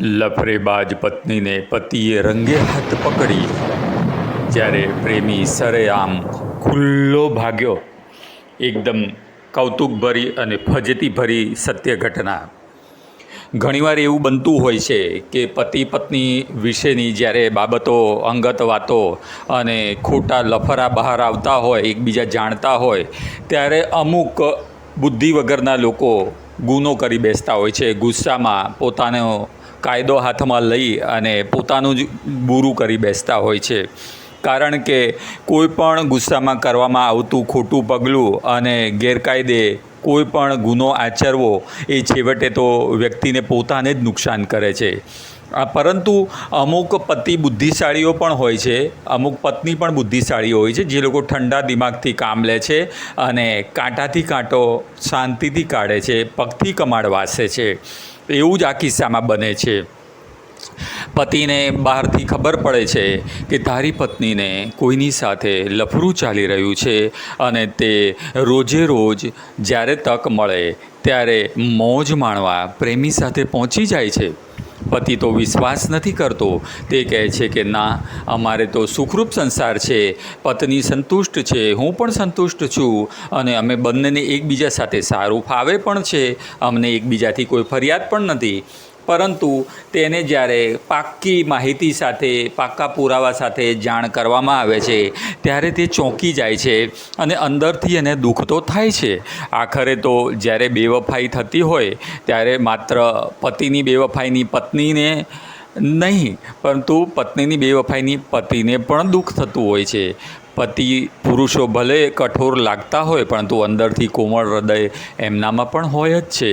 લફરેબાજ પત્નીને પતિએ રંગે હાથ પકડી. જ્યારે પ્રેમી સરેઆમ ખુલ્લો ભાગ્યો. એકદમ કૌતુકભરી અને ફજેતીભરી સત્ય ઘટના ઘણીવાર એવું બનતું હોય છે કે પતિ પત્ની વિશેની જ્યારે બાબતો, અંગત વાતો અને ખોટા લફરા બહાર આવતા હોય, એકબીજા જાણતા હોય, ત્યારે અમુક બુદ્ધિ વગરના લોકો ગુનો કરી બેસતા હોય છે. ગુસ્સામાં પોતાનો કાયદો હાથમાં લઈ અને પોતાનું જ બુરું કરી બેસતા હોય છે. કારણ કે કોઈ પણ ગુસ્સામાં કરવામાં આવતું ખોટું પગલું અને ગેરકાયદે કોઈ પણ ગુનો આચરવો એ છેવટે તો વ્યક્તિને પોતાને જ નુકસાન કરે છે. પરંતુ અમુક પતિ બુદ્ધિશાળીઓ પણ હોય છે, અમુક પત્ની પણ બુદ્ધિશાળી હોય છે, જે લોકો ઠંડા દિમાગથી કામ લે છે અને કાંટાથી કાંટો શાંતિથી કાઢે છે, પગથી કમાડ વાસે છે. એવું જ આ કિસ્સામાં બને છે. પતિને બહારથી ખબર પડે છે કે તારી પત્નીને કોઈની સાથે લફરું ચાલી રહ્યું છે અને તે રોજે રોજ જ્યારે તક મળે ત્યારે મોજ માણવા પ્રેમી સાથે પહોંચી જાય છે. પતિ તો વિશ્વાસ નથી કરતો. તે કહે છે કે, ના, અમારે તો સુખરૂપ સંસાર છે. પત્ની સંતુષ્ટ છે. હું પણ સંતુષ્ટ છું. અને અમે બંનેને એકબીજા સાથે સારું ફાવે પણ છે. અમને એકબીજાથી કોઈ ફરિયાદ પણ નથી. પરંતુ તેને જ્યારે પાક્કી માહિતી સાથે, પાક્કા પુરાવા સાથે જાણ કરવામાં આવે છે, ત્યારે તે ચોંકી જાય છે અને અંદરથી એને દુઃખ તો થાય છે. આખરે તો જ્યારે બેવફાઈ થતી હોય, ત્યારે માત્ર પતિની બેવફાઈની પત્નીને નહીં, પરંતુ પત્નીની બેવફાઈની પતિને પણ દુઃખ થતું હોય છે. પતિ પુરુષો ભલે કઠોર લાગતા હોય, પરંતુ અંદરથી કોમળ હૃદય એમનામાં પણ હોય જ છે.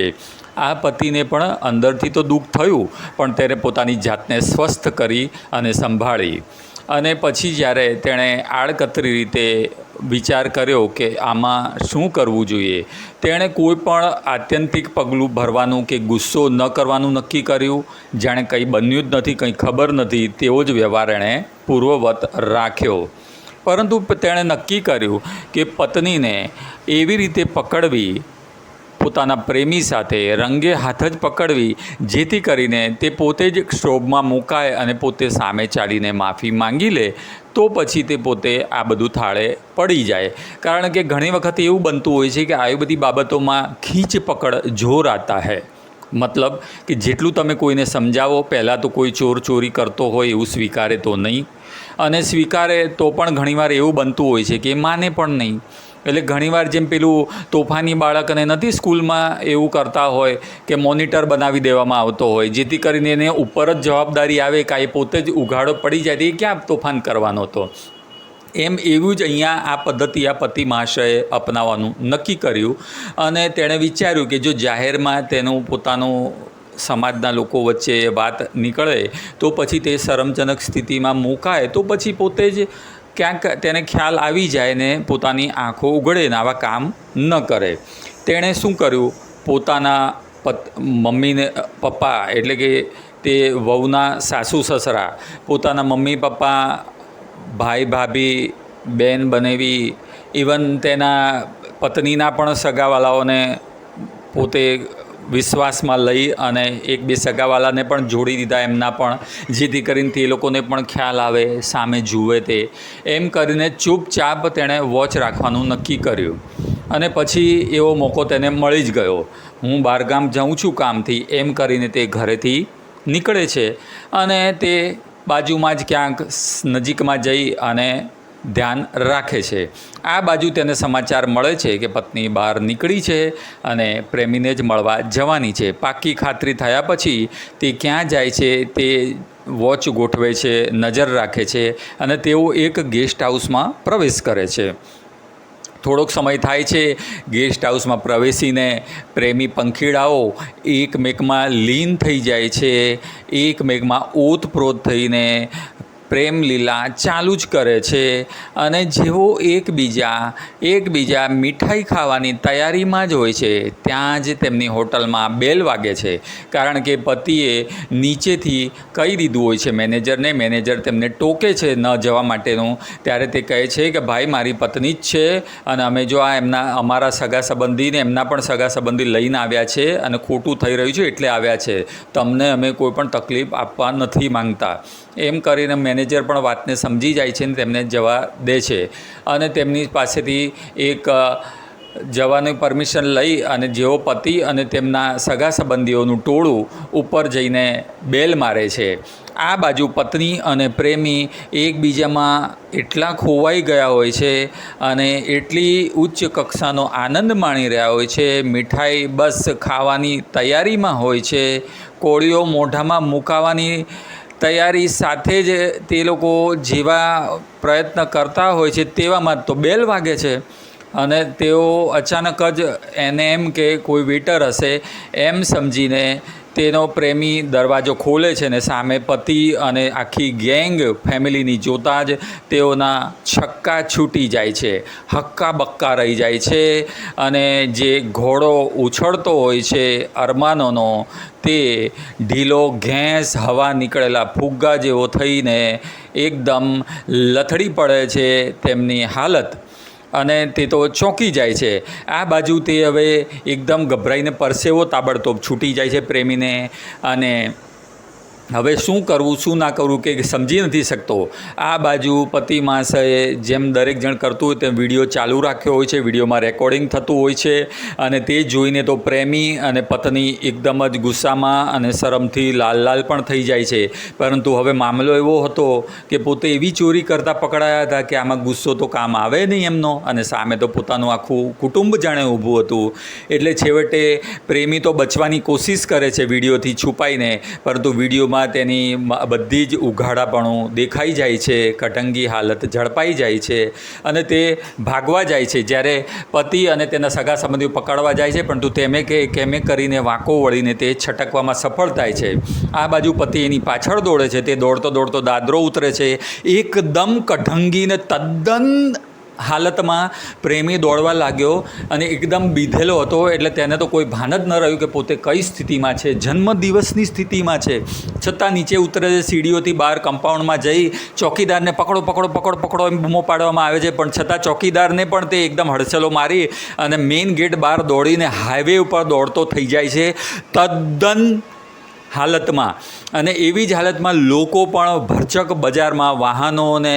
આ પતિને પણ અંદરથી તો દુઃખ થયું, પણ તેણે પોતાની જાતને સ્વસ્થ કરી અને સંભાળી. અને પછી જ્યારે તેણે આડકતરી રીતે વિચાર કર્યો કે આમાં શું કરવું જોઈએ, તેણે કોઈ પણ આત્યંતિક પગલું ભરવાનું કે ગુસ્સો ન કરવાનું નક્કી કર્યું. જાણે કંઈ બન્યું જ નથી, કંઈ ખબર નથી, તેવો જ વ્યવહાર એણે પૂર્વવત રાખ્યો. પરંતુ તેણે નક્કી કર્યું કે પત્નીને એવી રીતે પકડવી પોતાના પ્રેમી સાથે રંગે હાથ જ પકડવી, જેથી કરીને તે પોતે જ ક્ષોભમાં મુકાય અને પોતે સામે ચાલીને માફી માંગી લે, તો પછી તે પોતે આ બધું થાળે પડી જાય. કારણ કે ઘણી વખત એવું બનતું હોય છે કે આવી બધી બાબતોમાં ખીચ પકડ જોર આતા હૈ. મતલબ કે જેટલું તમે કોઈને સમજાવો, પહેલાં તો કોઈ ચોર ચોરી કરતો હોય એવું સ્વીકારે તો નહીં. અને સ્વીકારે તો પણ ઘણીવાર એવું બનતું હોય છે કે માને પણ નહીં. એટલે ઘણીવાર જેમ પેલું તોફાની બાળકને નથી સ્કૂલમાં એવું કરતા હોય કે મોનિટર બનાવી દેવામાં આવતો હોય, જેથી કરીને એને ઉપર જ જવાબદારી આવે કાંઈ પોતે જ ઉઘાડો પડી જાય તે ક્યાં તોફાન કરવાનો હતો. એમ એવું જ અહીંયા આ પદ્ધતિ આ પતિ મહાશયે અપનાવવાનું નક્કી કર્યું અને તેણે વિચાર્યું કે જો જાહેરમાં તેનું પોતાનું સમાજના લોકો વચ્ચે વાત નીકળે, તો પછી તે શરમજનક સ્થિતિમાં મુકાય, તો પછી પોતે જ ક્યાંક તેને ખ્યાલ આવી જાય ને પોતાની આંખો ઉઘડે ને આવા કામ ન કરે. તેણે શું કર્યું? પોતાના પત, મમ્મીને, પપ્પા એટલે કે તે વહુના સાસુ સસરા, પોતાના મમ્મી, પપ્પા, ભાઈ, ભાભી, બેન બનેવી ઇવન તેના પત્નીના પણ સગાવાલાઓને પોતે વિશ્વાસમાં લઈ અને એક બે સગાવાલાને પણ જોડી દીધા એમના પણ, જેથી કરીને તે લોકોને પણ ખ્યાલ આવે, સામે જુએ તે. એમ કરીને ચૂપચાપ તેણે વોચ રાખવાનું નક્કી કર્યું. અને પછી એવો મોકો તેને મળી જ ગયો. હું બહારગામ જાઉં છું કામથી, એમ કરીને તે ઘરેથી નીકળે છે. અને તે બાજુમાં જ ક્યાંક નજીકમાં જઈ અને ધ્યાન રાખે છે. આ બાજુ તેને સમાચાર મળે છે કે પત્ની બહાર નીકળી છે અને પ્રેમીને જ મળવા જવાની છે. પાક્કી ખાતરી થયા પછી તે ક્યાં જાય છે તે વોચ ગોઠવે છે, નજર રાખે છે અને તેઓ એક ગેસ્ટ હાઉસમાં પ્રવેશ કરે છે. થોડોક સમય થાય છે, ગેસ્ટ હાઉસમાં પ્રવેશીને પ્રેમી પંખીડાઓ એકમેકમાં લીન થઈ જાય છે એકમેકમાં ઓતપ્રોત થઈને પ્રેમ લીલા ચાલુ જ કરે છે અને જેઓ એકબીજા એકબીજા મીઠાઈ ખાવાની તૈયારીમાં જ હોય છે, ત્યાં જ તેમની હોટલમાં બેલ વાગે છે. કારણ કે પતિએ નીચેથી કહી દીધું હોય છે, મેનેજરને, મેનેજર તેમને ટોકે છે ન જવા માટેનું. ત્યારે તે કહે છે કે, ભાઈ, મારી પત્ની જ છે અને અમે જો આ એમના, અમારા સગા સંબંધીને એમના પણ સગા સંબંધી લઈને આવ્યા છે અને ખોટું થઈ રહ્યું છે એટલે આવ્યા છે. તમને અમે કોઈ પણ તકલીફ આપવા નથી માંગતા. એમ કરીને મેનેજર પણ વાતને સમજી જાય છે ને તેમને જવા દે છે. અને તેમની પાસેથી એક જવાની પરમિશન લઈ અને જેઓ પતિ અને તેમના સગા સંબંધીઓનું ટોળું ઉપર જઈને બેલ મારે છે. આ બાજુ પત્ની અને પ્રેમી એકબીજામાં એટલા ખોવાઈ ગયા હોય છે અને એટલી ઉચ્ચ કક્ષાનો આનંદ માણી રહ્યા હોય છે. મીઠાઈ બસ ખાવાની તૈયારીમાં હોય છે. કોળીઓ મોઢામાં મુકાવાની તૈયારી સાથે જ તે લોકો જેવા પ્રયત્ન કરતા હોય છે તેવામાં તો બેલ વાગે છે. અને તેઓ અચાનક જ એને એમ કે કોઈ વેટર હશે, એમ સમજીને તેનો પ્રેમી દરવાજો ખોલે છે ને સામે પતિ અને આખી ગેંગ ફેમિલીની જોતાં જ તેઓના છક્કા છૂટી જાય છે, હક્કા બક્કા રહી જાય છે અને જે ઘોડો ઉછળતો હોય છે અરમાનોનો, તે ઢીલો ઘેંસ હવા નીકળેલા ફુગ્ગા જેવો થઈને એકદમ લથડી પડે છે, તેમની હાલત અને તે તો ચોંકી જાય છે. આ બાજુ તે હવે એકદમ ગભરાઈને પરસેવો તાબડતોબ છૂટી જાય છે પ્રેમીને અને હવે શું કરવું, શું ના કરવું કે સમજી નથી શકતો. આ બાજુ પતિ માણસે જેમ દરેક જણ કરતું હોય તેમ વીડિયો ચાલુ રાખ્યો હોય છે, વિડીયોમાં રેકોર્ડિંગ થતું હોય છે અને તે જોઈને તો પ્રેમી અને પત્ની એકદમ જ ગુસ્સામાં અને શરમથી લાલ લાલ પણ થઈ જાય છે. પરંતુ હવે મામલો એવો હતો કે પોતે એવી ચોરી કરતાં પકડાયા હતા કે આમાં ગુસ્સો તો કામ આવે નહીં એમનો અને સામે તો પોતાનું આખું કુટુંબ જાણે ઊભું હતું. એટલે છેવટે પ્રેમી તો બચવાની કોશિશ કરે છે વિડીયોથી છુપાઈને, પરંતુ વિડીયોમાં તેની બધી જ ઉઘાડાપણું દેખાઈ જાય છે, કટંગી હાલત ઝડપાઈ જાય છે અને તે ભાગવા જાય છે. જ્યારે પતિ અને તેના સગા સંબંધીઓ પકડવા જાય છે, પરંતુ તેમે કે, કેમે કરીને વાંકો વળીને તે છટકવામાં સફળ થાય છે. આ બાજુ પતિ એની પાછળ દોડે છે, તે દોડતો દોડતો દાદરો ઉતરે છે. એકદમ કઢંગીને તદ્દન હાલતમાં પ્રેમી દોડવા લાગ્યો અને એકદમ બીધેલો હતો, એટલે તેને તો કોઈ ભાન જ ન રહ્યું કે પોતે કઈ સ્થિતિમાં છે જન્મદિવસની સ્થિતિમાં છે. છતાં નીચે ઉતરે છે, સીડીઓથી બહાર કમ્પાઉન્ડમાં જઈ ચોકીદારને પકડો પકડો પકડો પકડો એમ બૂમો પાડવામાં આવે છે. પણ છતાં ચોકીદારને પણ તે એકદમ હડસેલો મારી અને મેઇન ગેટ બહાર દોડીને હાઈવે ઉપર દોડતો થઈ જાય છે. તદ્દન હાલતમાં. અને એવી જ હાલતમાં લોકો પણ ભરચક બજારમાં વાહનો અને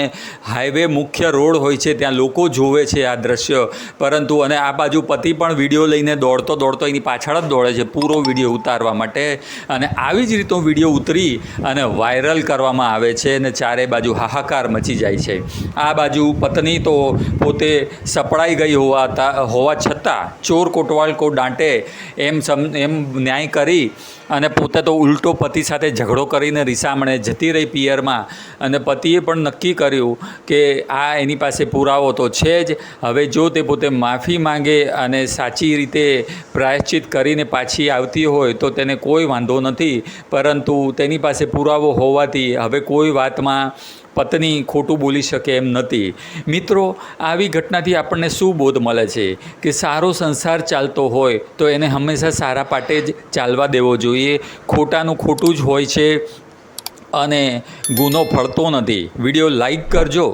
હાઈવે મુખ્ય રોડ હોય છે, ત્યાં લોકો જોવે છે આ દ્રશ્ય. પરંતુ અને આ બાજુ પતિ પણ વીડિયો લઈને દોડતો દોડતો એની પાછળ જ દોડે છે, પૂરો વીડિયો ઉતારવા માટે. અને આવી જ રીતનો વીડિયો ઉતરી અને વાયરલ કરવામાં આવે છે અને ચારે બાજુ હાહાકાર મચી જાય છે. આ બાજુ પત્ની તો પોતે સપડાઈ ગઈ હોવા હોવા છતાં ચોર કોટવાળ કો દાંટે એમ સમ, એમ ન્યાય કરી અને પોતે તો ઉલટો પતિ સાથે ઝઘડો કરીને રીસામણે જતી રહી પિયરમાં. અને પતિએ પણ નક્કી કર્યું કે આ એની પાસે પુરાવો તો છે જ. હવે જો તે પોતે માફી માંગે અને સાચી રીતે પ્રાયશ્ચિત કરીને પાછી આવતી હોય તો તેને કોઈ વાંધો નથી. પરંતુ તેની પાસે પુરાવો હોવાથી હવે કોઈ વાતમાં પત્ની ખોટું બોલી શકે એમ નથી. મિત્રો, આવી ઘટનાથી આપણને શું બોધ મળે છે? કે સારો સંસાર ચાલતો હોય, તો એને હંમેશા સારા પાટે જ ચાલવા દેવો જોઈએ. ખોટાનું ખોટું જ હોય છે અને ગુનો ફળતો નથી. વીડિયો લાઈક કરજો.